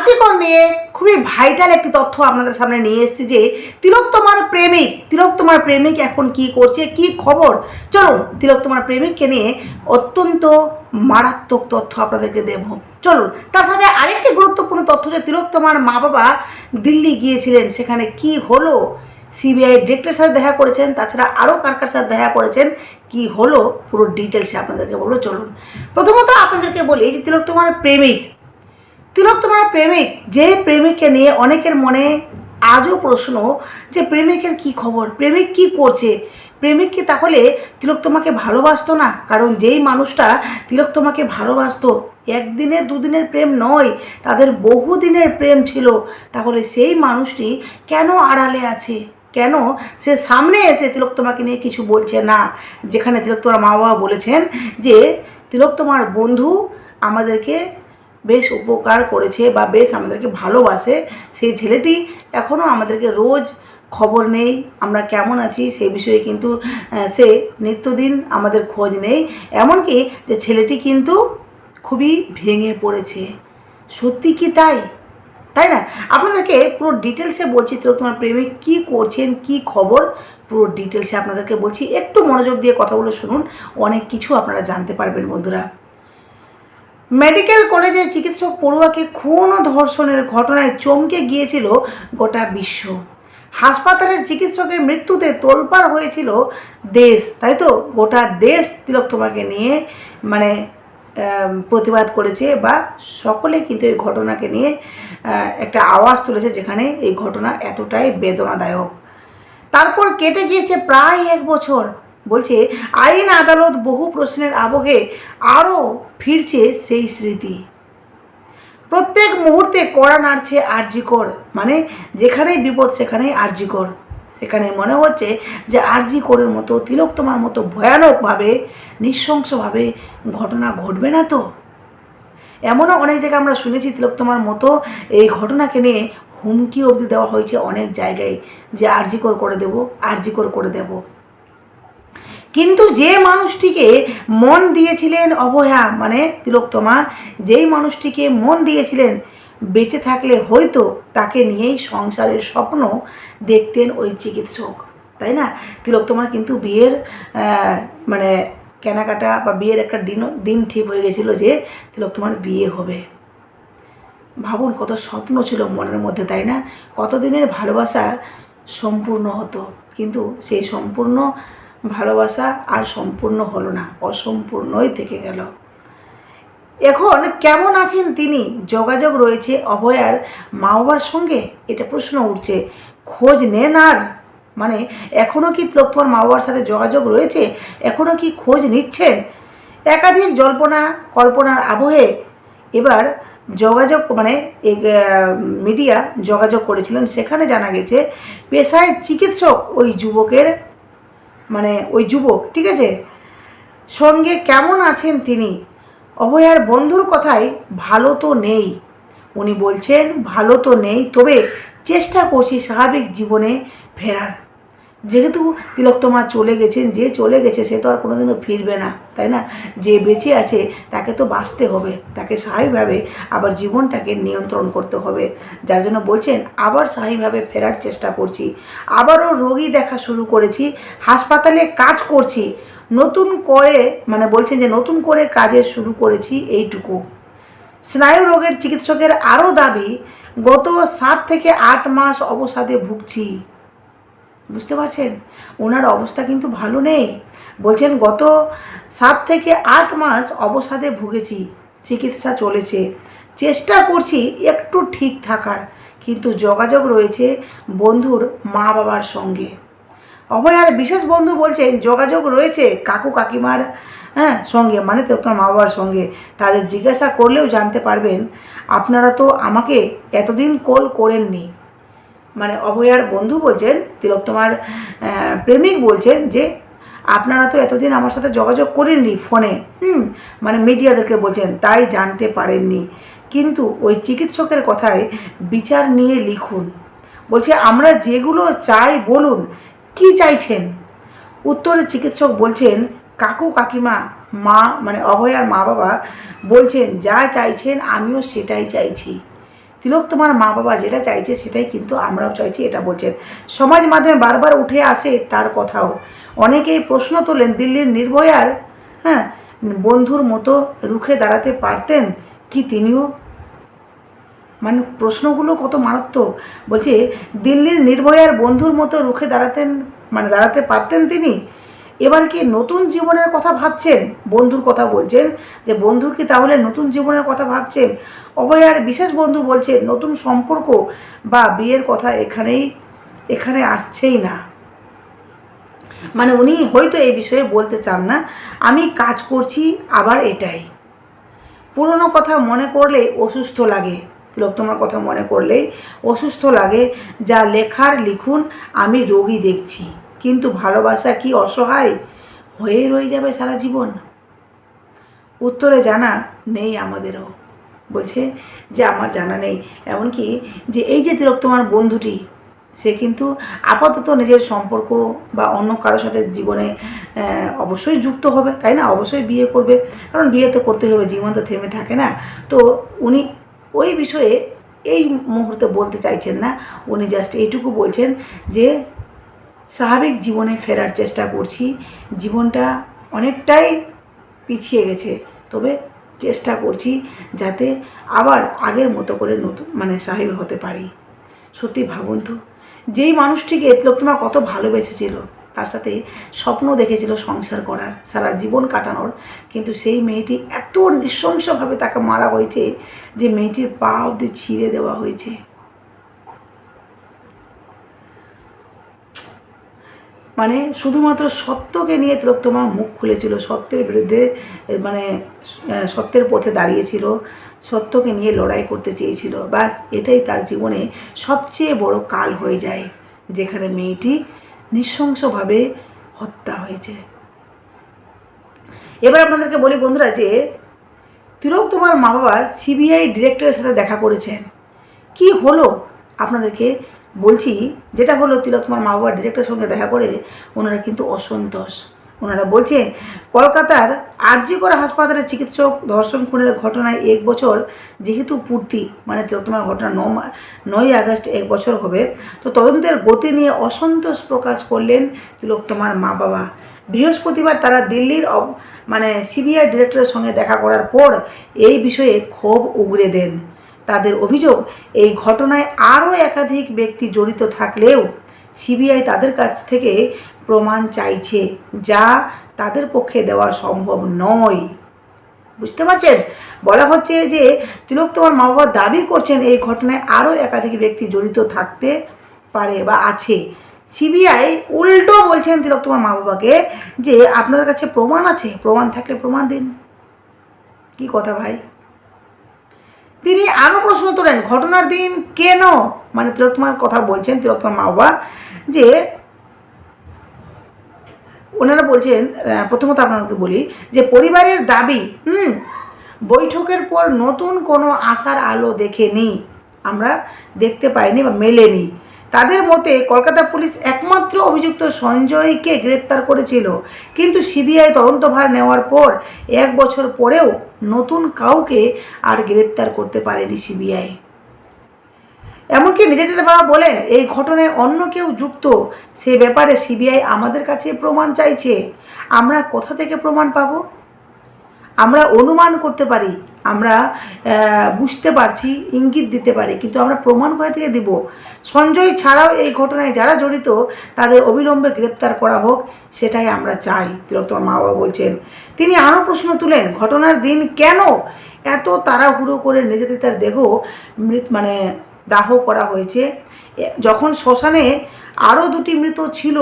আর্চিকর নিয়ে খুবই ভাইটাল একটি তথ্য আপনাদের সামনে নিয়ে এসেছি যে তিলক তোমার প্রেমিক, তিলক তোমার প্রেমিক এখন কি করছে, কি খবর? চলুন, তিলক তোমার প্রেমিককে নিয়ে অত্যন্ত মারাত্মক তথ্য আপনাদেরকে দেব। চলুন, তার সাথে আরেকটি গুরুত্বপূর্ণ তথ্য যে তিলক তোমার মা বাবা দিল্লি গিয়েছিলেন, সেখানে কি হলো? সিবিআই ডিরেক্টরের সাথে দেখা করেছেন, তাছাড়া আরও কার কার সাথে দেখা করেছেন, কি হলো? পুরো ডিটেলসে আপনাদেরকে বলব, চলুন। প্রথমত আপনাদেরকে বলি যে তিলক তোমার প্রেমিক তিলক তোমার প্রেমিক, যে প্রেমিককে নিয়ে অনেকের মনে আজও প্রশ্ন যে প্রেমিকের কি খবর, প্রেমিক কি করছে? প্রেমিক কি তাহলে তিলক তোমাকে ভালোবাসতো না? কারণ যেই মানুষটা তিলক তোমাকে ভালোবাসতো, একদিনের দুদিনের প্রেম নয়, তাদের বহুদিনের প্রেম ছিল, তাহলে সেই মানুষটি কেন আড়ালে আছে? কেন সে সামনে এসে তিলক তোমাকে নিয়ে কিছু বলছে না? যেখানে তিলক তোমার মা বাবা বলেছেন যে, তিলক তোমার বন্ধু আমাদেরকে বেশ উপকার করেছে বা বেশ আমাদেরকে ভালোবাসে। সেই ছেলেটি এখনও আমাদেরকে রোজ খবর নেই, আমরা কেমন আছি সেই বিষয়ে কিন্তু সে নিত্যদিন আমাদের খোঁজ নেই। এমনকি যে ছেলেটি কিন্তু খুবই ভেঙে পড়েছে। সত্যি কি তাই? তাই না? আপনাদেরকে পুরো ডিটেলসে বলছি তো তোমার প্রেমিক কী করছেন, কি খবর? পুরো ডিটেলসে আপনাদেরকে বলছি, একটু মনোযোগ দিয়ে কথাগুলো শুনুন, অনেক কিছু আপনারা জানতে পারবেন বন্ধুরা। মেডিকেল কলেজের চিকিৎসক পড়ুয়াকে খুন ও ধর্ষণের ঘটনায় চমকে গিয়েছিল গোটা বিশ্ব। হাসপাতালের চিকিৎসকের মৃত্যুতে তোলপাড় হয়েছিল দেশ, তাই তো? গোটা দেশ তিলক তোমাকে নিয়ে মানে প্রতিবাদ করেছে বা সকলে কিন্তু এই ঘটনাকে নিয়ে একটা আওয়াজ তুলেছে যেখানে এই ঘটনা এতটাই বেদনাদায়ক। তারপর কেটে গিয়েছে প্রায় এক বছর। বলছে, আইন আদালত বহু প্রশ্নের আবহে আরও ফিরছে সেই স্মৃতি। প্রত্যেক মুহূর্তে কড়া নাড়ছে আরজিকর মানে যেখানেই বিপদ সেখানেই আরজিকর। সেখানে মনে হচ্ছে যে আরজিকরের মতো, তিলক তোমার মতো ভয়ানকভাবে, নৃশংসভাবে ঘটনা ঘটবে না তো? এমনও অনেক জায়গায় আমরা শুনেছি, তিলক তোমার মতো এই ঘটনাকে নিয়ে হুমকি অবধি দেওয়া হয়েছে অনেক জায়গায়, যে আরজিকর করে দেব, আরজিকর করে দেব। কিন্তু যে মানুষটিকে মন দিয়েছিলেন অবয়া মানে তিলোত্তমা, যেই মানুষটিকে মন দিয়েছিলেন, বেঁচে থাকলে হয়তো তাকে নিয়েই সংসারের স্বপ্ন দেখতেন ওই চিকিৎসক, তাই না? তিলোত্তমার কিন্তু বিয়ের মানে কেনাকাটা বা বিয়ের একটা দিন দিন ঠিক হয়ে গেছিল যে তিলোত্তমার বিয়ে হবে। ভাবুন কত স্বপ্ন ছিল মনের মধ্যে, তাই না? কতদিনের ভালোবাসা সম্পূর্ণ হতো, কিন্তু সেই সম্পূর্ণ ভালোবাসা আর সম্পূর্ণ হলো না, অসম্পূর্ণই থেকে গেল। এখন কেমন আছেন তিনি? যোগাযোগ রয়েছে অভয়ার মা বাবার সঙ্গে? এটা প্রশ্ন উঠছে। খোঁজ নেন আর? মানে এখনও কি তোমার মা বাবার সাথে যোগাযোগ রয়েছে? এখনও কি খোঁজ নিচ্ছেন? একাধিক জল্পনা, কল্পনার আবহে এবার যোগাযোগ মানে মিডিয়া যোগাযোগ করেছিলেন। সেখানে জানা গেছে, পেশায় চিকিৎসক ওই যুবকের মানে ওই যুবক, ঠিক আছে? সঙ্গে কেমন আছেন তিনি? অভয়ার বন্ধুর কথায় ভালো তো নেই। উনি বলছেন, ভালো তো নেই, তবে চেষ্টা করছি স্বাভাবিক জীবনে ফেরার। যেহেতু তিলোত্তমা চলে গেছেন, যে চলে গেছে সে তো আর কোনোদিনও ফিরবে না, তাই না? যে বেঁচে আছে তাকে তো বাঁচতে হবে, তাকে স্বাভাবিকভাবে আবার জীবনটাকে নিয়ন্ত্রণ করতে হবে। যার জন্য বলছেন, আবার স্বাভাবিকভাবে ফেরার চেষ্টা করছি। আবারও রোগী দেখা শুরু করেছি, হাসপাতালে কাজ করছি। নতুন করে মানে বলছেন যে নতুন করে কাজে শুরু করেছি এইটুকু। স্নায়ু রোগের চিকিৎসকের আরও দাবি, গত সাত থেকে আট মাস অবসাদে ভুগছি। বুঝতে পারছেন? ওনার অবস্থা কিন্তু ভালো নেই। বলছেন, গত সাত থেকে আট মাস অবসাদে ভুগেছি, চিকিৎসা চলেছে। চেষ্টা করছি একটু ঠিক থাকার, কিন্তু যোগাযোগ রয়েছে বন্ধুর মা বাবার সঙ্গে অভয়ার বিশেষ বন্ধু বলছেন, যোগাযোগ রয়েছে কাকু কাকিমার হ্যাঁ সঙ্গে মানে তো তোমার মা বাবার সঙ্গে। তাদের জিজ্ঞাসা করলেও জানতে পারবেন, আপনারা তো আমাকে এতদিন কল করেননি। মানে অভয়ার বন্ধু বলছেন, তিলক তোমার প্রেমিক বলছেন যে, আপনারা তো এতদিন আমার সাথে যোগাযোগ করেননি ফোনে, হুম মানে মিডিয়াদেরকে বলছেন, তাই জানতে পারেননি। কিন্তু ওই চিকিৎসকের কথায় বিচার নিয়ে লিখুন। বলছে, আমরা যেগুলো চাই বলুন, কি চাইছেন? উত্তরে চিকিৎসক বলছেন, কাকু কাকিমা, মা মানে অভয়ার মা বাবা বলছেন, যা চাইছেন আমিও সেটাই চাইছি। তিলক তোমার মা বাবা যেটা চাইছে সেটাই কিন্তু আমরাও চাইছি, এটা বলছেন। সমাজ মাধ্যমে বারবার উঠে আসে তার কথাও। অনেকেই প্রশ্ন তোলেন, দিল্লির নির্ভয়ার হ্যাঁ বন্ধুর মতো রুখে দাঁড়াতে পারতেন কি তিনিও? মানে প্রশ্নগুলো কত মারাত্মক। বলছে, দিল্লির নির্ভয়ার বন্ধুর মতো রুখে দাঁড়াতেন মানে দাঁড়াতে পারতেন তিনি? এবার কি নতুন জীবনের কথা ভাবছেন? বন্ধুর কথা বলছেন যে, বন্ধু কি তাহলে নতুন জীবনের কথা ভাবছেন? অভয়ার বিশেষ বন্ধু বলছেন নতুন সম্পর্ক বা বিয়ের কথা এখানেই, এখানে আসছেই না। মানে উনি হয়তো এই বিষয়ে বলতে চান না। আমি কাজ করছি, আবার এটাই। পুরনো কথা মনে করলে অসুস্থ লাগে। তিলোত্তমার কথা মনে করলেই অসুস্থ লাগে। যা লেখার লিখুন, আমি রোগী দেখছি। কিন্তু ভালোবাসা কি অসহায়? হয়ে রয়ে যাবে সারা জীবন। উত্তরে জানা নেই আমাদেরও। বলছে যে, আমার জানা নেই। এমনকি যে, এই যে তিলোত্তমার বন্ধুটি, সে কিন্তু আপাতত নিজের সম্পর্ক বা অন্য কারোর সাথে জীবনে অবশ্যই যুক্ত হবে, তাই না? অবশ্যই বিয়ে করবে। কারণ বিয়ে তো করতে হবে, জীবন তো থেমে থাকে না। তো উনি ওই বিষয়ে এই মুহূর্তে বলতে চাইছেন না। উনি জাস্ট এইটুকু বলছেন যে স্বাভাবিক জীবনে ফেরার চেষ্টা করছি। জীবনটা অনেকটাই পিছিয়ে গেছে, তবে চেষ্টা করছি যাতে আবার আগের মতো করে নতুন মানে স্বাভাবিক হতে পারি। সত্যি ভাবুন তো যেই মানুষটিকে তিলোত্তমা কত ভালোবেসেছিল, তার সাথে স্বপ্ন দেখেছিল সংসার করার, সারা জীবন কাটানোর, কিন্তু সেই মেয়েটি এত নৃশংসভাবে তাকে মারা হয়েছে যে মেয়েটির পা অব্দি ছিঁড়ে দেওয়া হয়েছে। মানে শুধুমাত্র সত্যকে নিয়ে তিলোত্তমা মুখ খুলেছিল, সত্যের বিরুদ্ধে মানে সত্যের পথে দাঁড়িয়েছিল, সত্যকে নিয়ে লড়াই করতে চেয়েছিল। ব্যাস, এটাই তার জীবনে সবচেয়ে বড় কাল হয়ে যায়, যেখানে মেয়েটি নৃশংসভাবে হত্যা হয়েছে। এবার আপনাদেরকে বলি বন্ধুরা যে তিলক তোমার মা বাবা সিবিআই ডিরেক্টরের সাথে দেখা করেছেন। কি হলো? আপনাদেরকে বলছি, যেটা হলো তিলক তোমার মা বাবা ডিরেক্টরের সঙ্গে দেখা করে ওনারা কিন্তু অসন্তোষ। ওনারা বলছেন, কলকাতার আরজিকর হাসপাতালে চিকিৎসক ধর্ষণ খুনের ঘটনায় এক বছর যেহেতু পূর্তি মানে তিলোত্তমার ঘটনা ন নয় আগস্ট এক বছর হবে, তো তদন্তের গতি নিয়ে অসন্তোষ প্রকাশ করলেন তিলোত্তমার মা বাবা বৃহস্পতিবার তারা দিল্লির মানে সিবিআই ডিরেক্টরের সঙ্গে দেখা করার পর এই বিষয়ে ক্ষোভ উগরে দেন। তাদের অভিযোগ, এই ঘটনায় আরও একাধিক ব্যক্তি জড়িত থাকলেও সিবিআই তাদের কাছ থেকে প্রমাণ চাইছে যা তাদের পক্ষে দেওয়া সম্ভব নয়। বুঝতে পারছেন? বলা হচ্ছে যে তিলক তোমার মা বাবা দাবি করছেন এই ঘটনায় আরও একাধিক ব্যক্তি জড়িত থাকতে পারে বা আছে। সিবিআই উল্টো বলছেন তিলক তোমার মা বাবাকে যে আপনাদের কাছে প্রমাণ আছে, প্রমাণ থাকলে প্রমাণ দিন। কি কথা ভাই? তিনি আরও প্রশ্ন তোলেন, ঘটনার দিন কেন? মানে তিলোত্তমার কথা বলছেন তিলোত্তমার মা বাবা, যে ওনারা বলছেন প্রথমত আপনাকে বলি যে পরিবারের দাবি, হুম, বৈঠকের পর নতুন কোনো আশার আলো দেখেনি, আমরা দেখতে পাইনি বা মেলেনি। তাদের মতে কলকাতা পুলিশ একমাত্র অভিযুক্ত সঞ্জয়কে গ্রেপ্তার করেছিল। কিন্তু সিবিআই তদন্তভার নেওয়ার পর এক বছর পরেও নতুন কাউকে আর গ্রেপ্তার করতে পারেনি সিবিআই। এমনকি নিজেদের বাবা বলেন, এই ঘটনায় অন্য কেউ যুক্ত, সে ব্যাপারে সিবিআই আমাদের কাছে প্রমাণ চাইছে। আমরা কোথা থেকে প্রমাণ পাবো? আমরা অনুমান করতে পারি আমরা বুঝতে পারছি, ইঙ্গিত দিতে পারি, কিন্তু আমরা প্রমাণ কোথা থেকে দিব? সঞ্জয় ছাড়াও এই ঘটনায় যারা জড়িত, তাদের অবিলম্বে গ্রেপ্তার করা হোক, সেটাই আমরা চাই, তিলোত্তমার মা বাবা বলছেন। তিনি আরও প্রশ্ন তুলেন, ঘটনার দিন কেন এত তাড়াহুড়ো করে নিজেদের তার দেহ মৃত মানে দাহ করা হয়েছে? যখন শ্মশানে আরও দুটি মৃত ছিল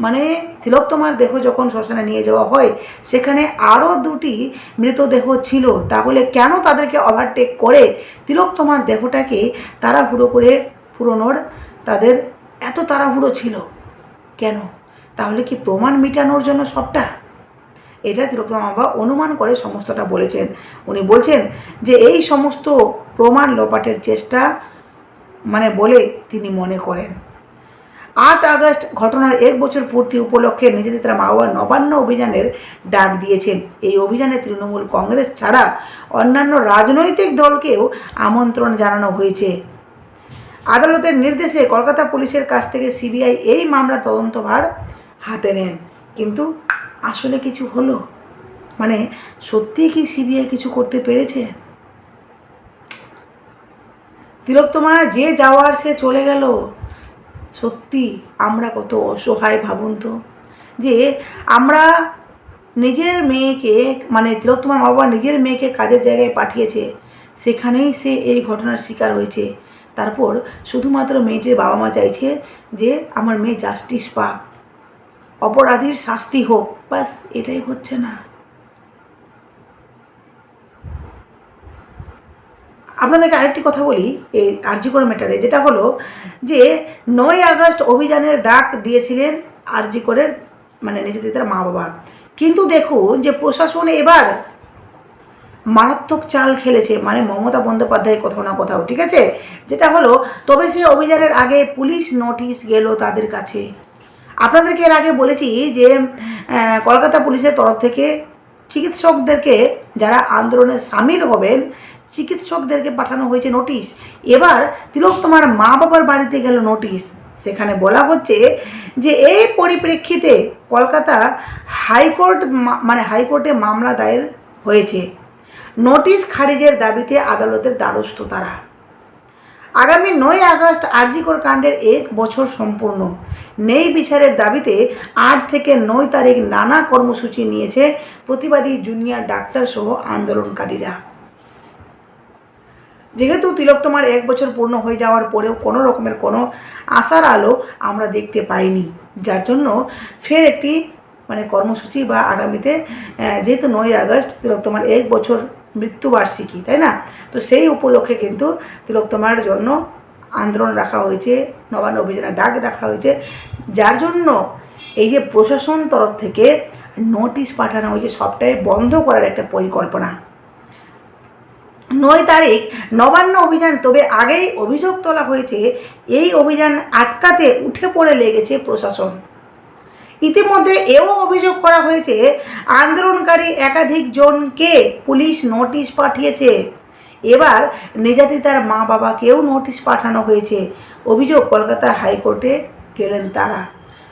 মানে তিলোত্তমার দেহ যখন শ্মশানে নিয়ে যাওয়া হয়, সেখানে আরও দুটি মৃতদেহ ছিল। তাহলে কেন তাদেরকে ওভারটেক করে তিলোত্তমার দেহটাকে তাড়াহুড়ো করে পুরনোর তাদের এত তাড়াহুড়ো ছিল? কেন? তাহলে কি প্রমাণ মিটানোর জন্য সবটা? এটা তিলোত্তমা বাবা অনুমান করে সমস্তটা বলেছেন। উনি বলছেন যে এই সমস্ত প্রমাণ লোপাটের চেষ্টা মানে বলে তিনি মনে করেন। আট আগস্ট ঘটনার এক বছর পূর্তি উপলক্ষে নিজেদের তারা মা বাবা নবান্ন অভিযানের ডাক দিয়েছেন। এই অভিযানে তৃণমূল কংগ্রেস ছাড়া অন্যান্য রাজনৈতিক দলকেও আমন্ত্রণ জানানো হয়েছে। আদালতের নির্দেশে কলকাতা পুলিশের কাছ থেকে সিবিআই এই মামলার তদন্তভার হাতে নেন। কিন্তু আসলে কিছু হলো? মানে সত্যিই কি সিবিআই কিছু করতে পেরেছে? তিলোত্তমা, যে যাওয়ার সে চলে গেল। সত্যি আমরা কত অসহায় ভাবুন তো। যে আমরা নিজের মেয়েকে মানে তিলোত্তমার মা বাবা নিজের মেয়েকে কাজের জায়গায় পাঠিয়েছে, সেখানেই সে এই ঘটনার শিকার হয়েছে। তারপর শুধুমাত্র মেয়েটির বাবা মা চাইছে যে আমার মেয়ে জাস্টিস পাক, অপরাধীর শাস্তি হোক বাস এটাই হচ্ছে না। আপনাদেরকে আরেকটি কথা বলি, এই আরজিকর ম্যাটারে যেটা হলো যে নয় আগস্ট অভিযানের ডাক দিয়েছিলেন আরজিকরের মানে নিজেদের মা বাবা কিন্তু দেখুন যে প্রশাসন এবার মারাত্মক চাল খেলেছে মানে মমতা বন্দ্যোপাধ্যায়ের কোথাও না কোথাও, ঠিক আছে? যেটা হলো, তবে সেই অভিযানের আগে পুলিশ নোটিশ গেল তাদের কাছে। আপনাদেরকে এর আগে বলেছি যে কলকাতা পুলিশের তরফ থেকে চিকিৎসকদেরকে যারা আন্দোলনে সামিল হবেন, চিকিৎসকদেরকে পাঠানো হয়েছে নোটিশ। এবার তিলক তোমার মা বাবার বাড়িতে গেল নোটিশ। সেখানে বলা হচ্ছে যে, এই পরিপ্রেক্ষিতে কলকাতা হাইকোর্ট মানে হাইকোর্টে মামলা দায়ের হয়েছে। নোটিশ খারিজের দাবিতে আদালতের দ্বারস্থ তারা। আগামী নয় আগস্ট আরজিকর কাণ্ডের এক বছর সম্পূর্ণ। নেই বিচারের দাবিতে আট থেকে নয় তারিখ নানা কর্মসূচি নিয়েছে প্রতিবাদী জুনিয়র ডাক্তার সহ আন্দোলনকারীরা। যেহেতু তিলোত্তমার এক বছর পূর্ণ হয়ে যাওয়ার পরেও কোনো রকমের কোনো আশার আলো আমরা দেখতে পাইনি, যার জন্য ফের একটি মানে কর্মসূচি বা আগামীতে যেহেতু নয় আগস্ট তিলোত্তমার এক বছর মৃত্যুবার্ষিকী, তাই না? তো সেই উপলক্ষে কিন্তু তিলোত্তমার জন্য আন্দোলন রাখা হয়েছে, নবান্ন অভিযানের ডাক রাখা হয়েছে, যার জন্য এই যে প্রশাসন তরফ থেকে নোটিশ পাঠানো হয়েছে, সবটাই বন্ধ করার একটা পরিকল্পনা। নয় তারিখ, নবান্ন অভিযান, তবে আগেই অভিযোগ তোলা হয়েছে, এই অভিযান আটকাতে উঠে পড়ে লেগেছে প্রশাসন। ইতিমধ্যে এও অভিযোগ করা হয়েছে, আন্দোলনকারী একাধিক জনকে পুলিশ নোটিশ পাঠিয়েছে। এবার নির্যাতিতার মা বাবাকেও নোটিশ পাঠানো হয়েছে। অভিযোগ কলকাতা হাইকোর্টে গেলেন তারা।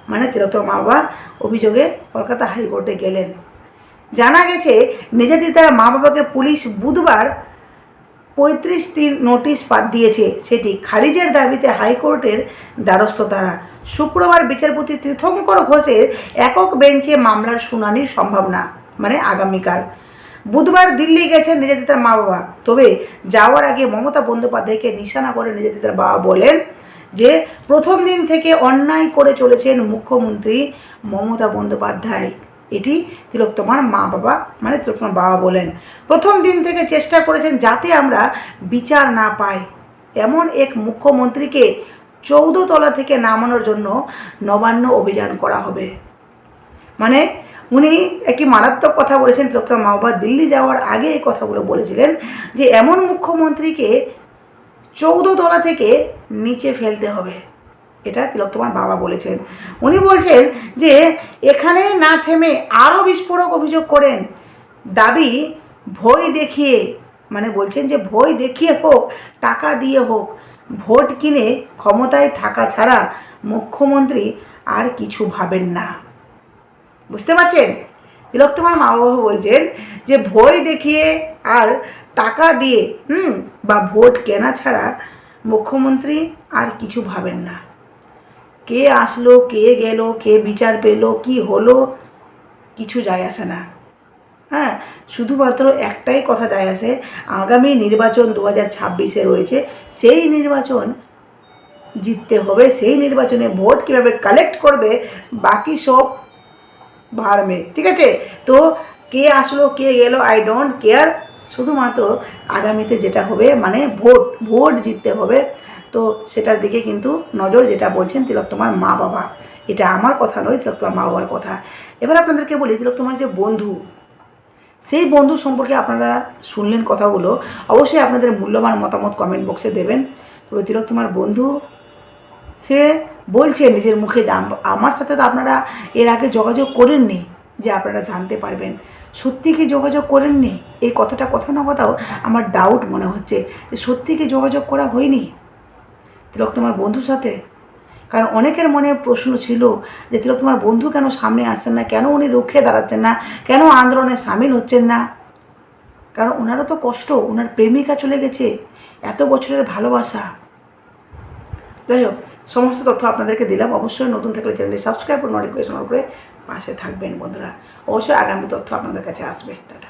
মানে তিরোত্তম মা বাবা অভিযোগে কলকাতা হাইকোর্টে গেলেন। জানা গেছে, নির্যাতিতার মা বাবাকে পুলিশ বুধবার পঁয়ত্রিশ দিন নোটিশ দিয়েছে সেটি খারিজের দাবিতে হাইকোর্টের দ্বারস্থ তারা। শুক্রবার বিচারপতি তীর্থঙ্কর ঘোষের একক বেঞ্চে মামলার শুনানির সম্ভাবনা মানে আগামীকাল। বুধবার দিল্লি গেছেন নির্যাতিতার মা বাবা তবে যাওয়ার আগে মমতা বন্দ্যোপাধ্যায়কে নিশানা করে নির্যাতিতার বাবা বলেন যে, প্রথম দিন থেকে অন্যায় করে চলেছেন মুখ্যমন্ত্রী মমতা বন্দ্যোপাধ্যায়। এটি তিলোত্তমার মা বাবা মানে তিলোত্তমার বাবা বলেন। প্রথম দিন থেকে চেষ্টা করেছেন যাতে আমরা বিচার না পাই। এমন এক মুখ্যমন্ত্রীকে চৌদ্দ তলা থেকে নামানোর জন্য নবান্ন অভিযান করা হবে। মানে উনি একটি মারাত্মক কথা বলেছেন তিলোত্তমার মা বাবা দিল্লি যাওয়ার আগে এই কথাগুলো বলেছিলেন, যে এমন মুখ্যমন্ত্রীকে চৌদ্দ তলা থেকে নিচে ফেলতে হবে। এটা তিলোত্তমার বাবা বলেছেন। উনি বলছেন যে এখানে না থেমে আরও বিস্ফোরক অভিযোগ করেন। দাবি ভয় দেখিয়ে মানে বলছেন যে ভয় দেখিয়ে হোক, টাকা দিয়ে হোক ভোট কিনে ক্ষমতায় থাকা ছাড়া মুখ্যমন্ত্রী আর কিছু ভাবেন না। বুঝতে পারছেন? তিলোত্তমার মা বাবা বলছেন যে, ভয় দেখিয়ে আর টাকা দিয়ে, হুম, বা ভোট কেনা ছাড়া মুখ্যমন্ত্রী আর কিছু ভাবেন না। কে আসলো, কে গেল, কে বিচার পেল, কি হলো, কিছু যায় আসে না। হ্যাঁ শুধুমাত্র একটাই কথা যায় আসে আগামী নির্বাচন দু হাজার ছাব্বিশে রয়েছে, সেই নির্বাচন জিততে হবে, সেই নির্বাচনে ভোট কীভাবে কালেক্ট করবে, বাকি সব ভাড়মে ঠিক আছে? তো কে আসলো, কে গেল আই ডোন্ট কেয়ার শুধুমাত্র আগামীতে যেটা হবে মানে ভোট ভোট জিততে হবে। তো সেটার দিকে কিন্তু নজর, যেটা বলছেন তিলক তোমার মা বাবা। এটা আমার কথা নয়, তিলক তোমার মা বাবার কথা। এবার আপনাদেরকে বলি, তিলক তোমার যে বন্ধু সেই বন্ধু সম্পর্কে আপনারা শুনলেন কথাগুলো, অবশ্যই আপনাদের মূল্যবান মতামত কমেন্ট বক্সে দেবেন। তবে তিলক, তোমার বন্ধু, সে বলছে নিজের মুখে আমার সাথে তো আপনারা এর আগে যোগাযোগ করেননি যে আপনারা জানতে পারবেন। সত্যি কি যোগাযোগ করেননি? এই কথাটা কথা না কথাও আমার ডাউট মনে হচ্ছে যে, সত্যি কি যোগাযোগ করা হয়নি? তিলক, তোমার বন্ধুর সাথে কারণ অনেকের মনে প্রশ্ন ছিল যে, তিলক, তোমার বন্ধু কেন সামনে আসছেন না? কেন উনি রুখে দাঁড়াচ্ছেন না? কেন আন্দোলনে সামিল হচ্ছেন না? কারণ ওনারও তো কষ্ট, ওনার প্রেমিকা চলে গেছে। এত বছরের ভালোবাসা। যাই হোক, সমস্ত তথ্য আপনাদেরকে দিলাম। অবশ্যই নতুন থাকলে চ্যানেলটি সাবস্ক্রাইব করে নোটিফিকেশন করে পাশে থাকবেন বন্ধুরা। অবশ্যই আগামী তথ্য আপনাদের কাছে আসবে। টাটা।